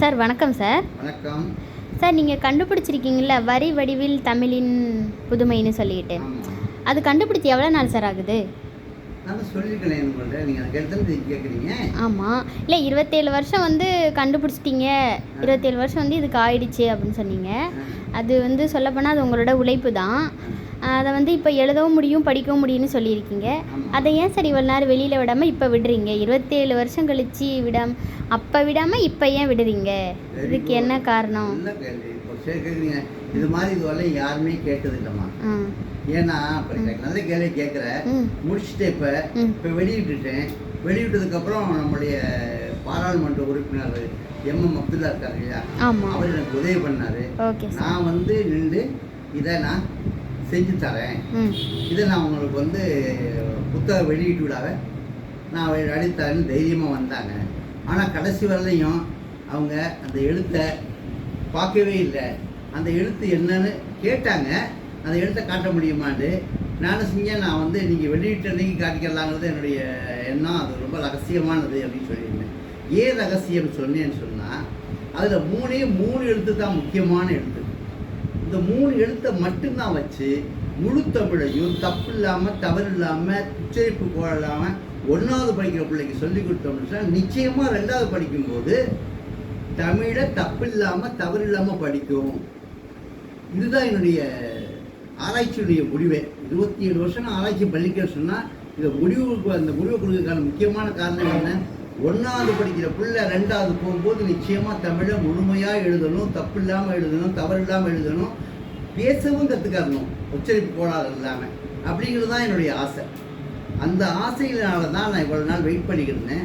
Sir வணக்கம் sir. வணக்கம். Sir நீங்கள் கண்டுபிடிச்சிருக்கீங்கள வரி வடிவில் தமிழின் புதுமைன்னு சொல்லிட்டு. அது கண்டுபிடிச்சி எவ்வளோ நாள் சார் ஆகுது? ஆமாம் இல்லை இருபத்தேழு வருஷம் வந்து கண்டுபிடிச்சிட்டீங்க. இருபத்தேழு வருஷம் வந்து இதுக்கு ஆயிடுச்சு அப்படின்னு சொன்னீங்க. அது வந்து சொல்லப்போனால் அது உங்களோட உழைப்பு தான். அதை வந்து இப்போ எழுதவும் முடியும் படிக்கவும் முடியும்னு சொல்லியிருக்கீங்க. அதை ஏன் சார் இவ்வளோ நேரம் வெளியில் விடாமல் இப்போ விடுறீங்க? இருபத்தேழு வருஷம் கழிச்சு விடாம அப்போ விடாமல் இப்போ ஏன் விடுறீங்க? இதுக்கு என்ன காரணம்? இது மாதிரி இதுவரை யாருமே கேட்டது இல்லைம்மா ஏன்னா நல்ல கேள்வி கேட்குற முடிச்சுட்டு இப்போ. இப்போ வெளியிட்டுட்டேன். வெளியிட்டதுக்கப்புறம் நம்முடைய பாராளுமன்ற உறுப்பினர் எம். எம். அப்துல்லா இருக்காரு இல்லையா? அவர் எனக்கு உதவி பண்ணார். Okay sir. நான் வந்து நின்று இதை நான் செஞ்சு தரேன் இதை நான் உங்களுக்கு வந்து புத்தக வெளியீட்டு விழாவை நான் அடித்தரேன்னு தைரியமாக வந்தாங்க. ஆனால் கடைசி வரலையும் அவங்க அந்த எழுத்தை பார்க்கவே இல்லை. அந்த எழுத்து என்னன்னு கேட்டாங்க. அந்த எழுத்தை காட்ட முடியுமான்னு நானும் செஞ்சேன். நான் வந்து நீங்கள் வெளியிட்ட அன்னைக்கு காட்டிக்கலாங்கிறது என்னுடைய எண்ணம். அது ரொம்ப ரகசியமானது அப்படின்னு சொல்லியிருந்தேன். ஏன் ரகசியம் சொன்னேன்னு சொன்னால் அதில் மூணே மூணு எழுத்து தான் முக்கியமான எழுத்து இந்த மூணு எழுத்தை மட்டும்தான் வச்சு முழு தமிழையும் தப்பு இல்லாமல் தவறு இல்லாமல் உச்சரிப்பு கோள் இல்லாமல் ஒன்றாவது படிக்கிற பிள்ளைக்கு சொல்லி கொடுத்தோம்னு நிச்சயமாக ரெண்டாவது படிக்கும்போது தமிழை தப்பு இல்லாமல் தவறு இல்லாமல் படிக்கும். இதுதான் என்னுடைய ஆராய்ச்சியுடைய முடிவே. இருபத்தி ஏழு வருஷம் நான் ஆராய்ச்சி பண்ணிக்க சொன்னால் இந்த முடிவுக்கு அந்த முடிவு கொடுக்கறதுக்கான முக்கியமான காரணம் என்ன? ஒன்றாவது படிக்கிற பிள்ளை ரெண்டாவது போகும்போது நிச்சயமாக தமிழை முழுமையாக எழுதணும் தப்பு இல்லாமல் எழுதணும் தவறு இல்லாமல் எழுதணும் பேசவும் கற்றுக்கறணும் உச்சரிப்பு கோளாறு இல்லாமல் அப்படிங்கிறது தான் என்னுடைய ஆசை. அந்த ஆசையினால தான் நான் இவ்வளோ நாள் வெயிட் பண்ணிக்கிட்டு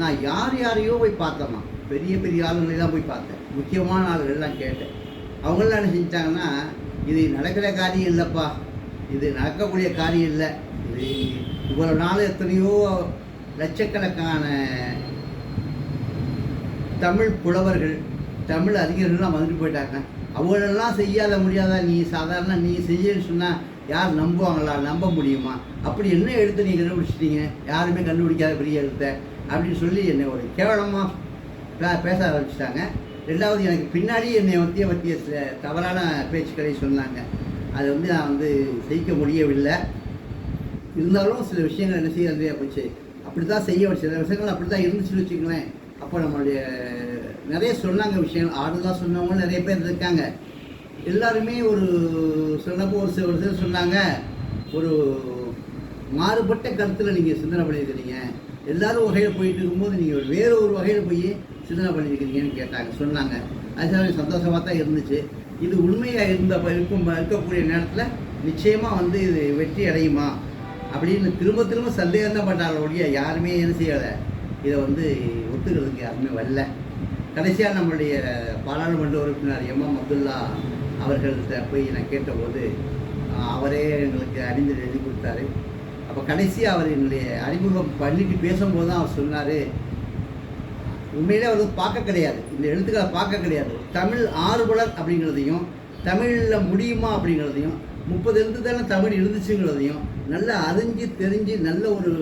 நான் யார் யாரையோ போய் பார்த்தேம்மா. பெரிய பெரிய ஆளுங்களெல்லாம் போய் பார்த்தேன். முக்கியமான ஆளுகள்லாம் கேட்டேன். அவங்களாம் என்ன செஞ்சிட்டாங்கன்னா இது நடக்கிற காரியம் இல்லைப்பா. இது நடக்கக்கூடிய காரியம் இல்லை. இது இவ்வளோ நாள் எத்தனையோ லட்சக்கணக்கான தமிழ் புலவர்கள் தமிழ் அறிஞர்கள்லாம் வந்துட்டு போயிட்டாங்க. அவங்களெல்லாம் செய்யாத முடியாத? நீ சாதாரண நீ செய்யன்னு சொன்னால் யார் நம்புவாங்களா? நம்ப முடியுமா? அப்படி என்ன எழுத்து நீங்கள் கண்டுபிடிச்சிட்டீங்க? யாருமே கண்டுபிடிக்காத பெரிய எழுத்தை. அப்படின்னு சொல்லி என்னை ஒரு கேவலமாக பேச ஆரம்பிச்சிட்டாங்க. ரெண்டாவது எனக்கு பின்னாடி என்னை மத்திய பற்றிய சில தவறான பேச்சுக்களை சொன்னாங்க. அது வந்து நான் வந்து செய்ய முடியவில்லை. இருந்தாலும் சில விஷயங்கள் என்ன செய்ய போச்சு அப்படி தான் செய்ய சில விஷயங்கள் அப்படி தான் இருந்துச்சுன்னு வச்சுக்கங்களேன். அப்போ நம்மளுடைய நிறைய சொன்னாங்க விஷயங்கள். ஆறுதலாக சொன்னவங்களும் நிறைய பேர் இருக்காங்க. எல்லாருமே ஒரு சொன்னப்போ ஒரு சில ஒரு சொன்னாங்க. ஒரு மாறுபட்ட கருத்தில் நீங்கள் சிந்தனை பண்ணியிருக்கிறீங்க. எல்லாரும் வகையில் போயிட்டு இருக்கும்போது நீங்கள் வேறு ஒரு வகையில் போய் சிந்தனை பண்ணியிருக்கிறீங்கன்னு கேட்டாங்க சொன்னாங்க. அது எனக்கு சந்தோஷமாக தான் இருந்துச்சு. இது உண்மையாக இருந்த இருக்கும் இருக்கக்கூடிய நேரத்தில் நிச்சயமாக வந்து இது வெற்றி அடையுமா? அப்படின்னு திரும்ப திரும்ப சந்தேகம் தான் பட்டாங்க ஒழிய யாருமே என்ன செய்யலை. இதை வந்து ஒத்துக்கிறதுக்கு யாருமே வரல. கடைசியாக நம்மளுடைய பாராளுமன்ற உறுப்பினர் எம் எம் அப்துல்லா அவர்கள்ட்ட போய் நான் கேட்டபோது அவரே எங்களுக்கு அறிந்து எழுதி கொடுத்தாரு. அப்போ கடைசியாக அவர் என்னுடைய அறிமுகம் பண்ணிட்டு பேசும்போது தான் அவர் சொன்னார் உண்மையிலே அவர் பார்க்க கிடையாது. இந்த எழுத்துக்களை பார்க்க கிடையாது. தமிழ் ஆர்வலர் அப்படிங்கிறதையும் தமிழில் முடியுமா அப்படிங்கிறதையும் முப்பது எழுத்து தானே தமிழ் இருந்துச்சுங்கிறதையும் நல்லா அறிஞ்சு தெரிஞ்சு நல்ல ஒரு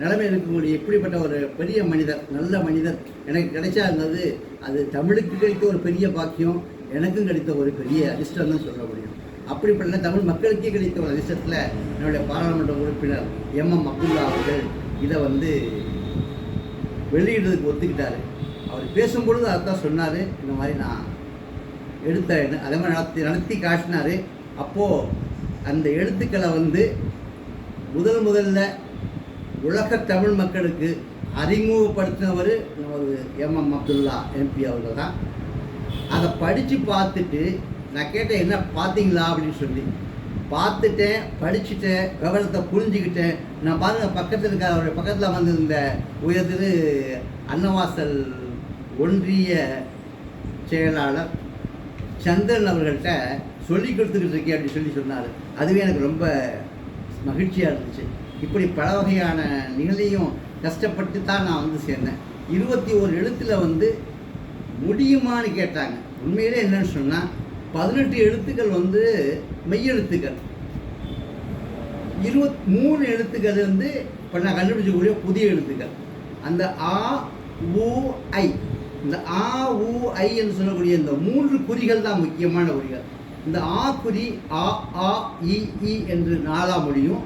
நிலைமை இருக்கக்கூடிய எப்படிப்பட்ட ஒரு பெரிய மனிதர் நல்ல மனிதர் எனக்கு கிடைச்சா இருந்தது அது தமிழுக்கு கிடைத்த ஒரு பெரிய பாக்கியம் எனக்கும் கிடைத்த ஒரு பெரிய அதிர்ஷ்டம் தான் சொல்ல முடியும். அப்படிப்பட்ட தமிழ் மக்களுக்கே கிடைத்த ஒரு அதிர்ஷ்டத்தில் என்னுடைய பாராளுமன்ற உறுப்பினர் எம். எம். அப்துல்லா அவர்கள் இதை வந்து வெளியிடுறதுக்கு ஒத்துக்கிட்டாரு. அவர் பேசும்பொழுது அதான் சொன்னார் இந்த மாதிரி நான் எடுத்த அதே மாதிரி நடத்தி நடத்தி காட்டினார். அப்போது அந்த எழுத்துக்களை வந்து முதல் முதல்ல உலக தமிழ் மக்களுக்கு அறிமுகப்படுத்தினவர் நமது எம் எம் அப்துல்லா எம்பி அவர்கள் தான் அதை படித்து பார்த்துட்டு நான் கேட்டேன் என்ன பார்த்தீங்களா? அப்படின்னு சொல்லி. பார்த்துட்டேன் படிச்சுட்டேன் விவரத்தை புரிஞ்சுக்கிட்டேன். நான் பாருங்க பக்கத்தில் இருக்க அவருடைய பக்கத்தில் வந்து இந்த உயர்திரு அன்னவாசல் ஒன்றிய செயலாளர் சந்திரன் அவர்கள்ட்ட சொல்லி கொடுத்துக்கிட்டு இருக்கேன் அப்படின்னு சொல்லி சொன்னார். அதுவே எனக்கு ரொம்ப மகிழ்ச்சியாக இருந்துச்சு. இப்படி பல வகையான நிகழையும் கஷ்டப்பட்டு தான் நான் வந்து சேர்ந்தேன். இருபத்தி ஒரு எழுத்தில் வந்து முடியுமான்னு கேட்டாங்க. உண்மையிலே என்னன்னு சொன்னால் பதினெட்டு எழுத்துக்கள் வந்து மெய்யெழுத்துக்கள். இருபத் மூணு எழுத்துக்கள் வந்து இப்போ நான் கண்டுபிடிச்சக்கூடிய புதிய எழுத்துக்கள். அந்த ஆ உ ஐ. இந்த ஆ உ ஐ என்று சொல்லக்கூடிய இந்த மூன்று குறிகள் தான் முக்கியமான குறிகள். இந்த ஆ குறி ஆ ஆ இ என்று நாலா முடியும்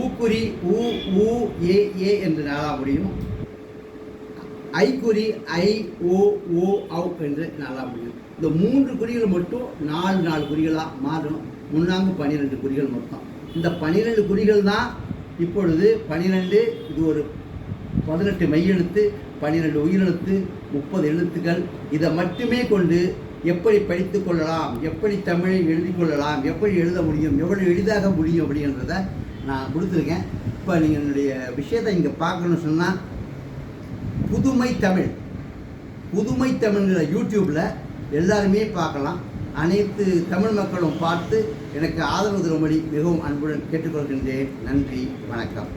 ஊக்குறி ஊ ஊ ஏ ஏ என்று நாளாக முடியும். ஐக்குறி ஐ ஓ ஓ ஔ என்று நாளாக முடியும். இந்த மூன்று குறிகள் மட்டும் நாலு நாலு குறிகளாக மாறும் முன்னாங்கு பன்னிரெண்டு குறிகள் மொத்தம் இந்த பன்னிரெண்டு குறிகள் தான் இப்பொழுது பன்னிரெண்டு இது ஒரு பதினெட்டு மையெழுத்து பன்னிரெண்டு உயிரெழுத்து முப்பது எழுத்துக்கள். இதை மட்டுமே கொண்டு எப்படி படித்து கொள்ளலாம் எப்படி தமிழை எழுதி கொள்ளலாம் எப்படி எழுத முடியும் எவ்வளவு எளிதாக முடியும் அப்படின்றத நான் கொடுத்துருக்கேன். இப்போ நீங்கள் என்னுடைய விஷயத்தை இங்கே பார்க்கணும்னு சொன்னால் புதுமை தமிழ். புதுமை தமிழ்ங்கிற யூடியூப்பில் எல்லாருமே பார்க்கலாம். அனைத்து தமிழ் மக்களும் பார்த்து எனக்கு ஆதரவு தரும்படி மிகவும் அன்புடன் கேட்டுக்கொள்கின்றேன். நன்றி வணக்கம்.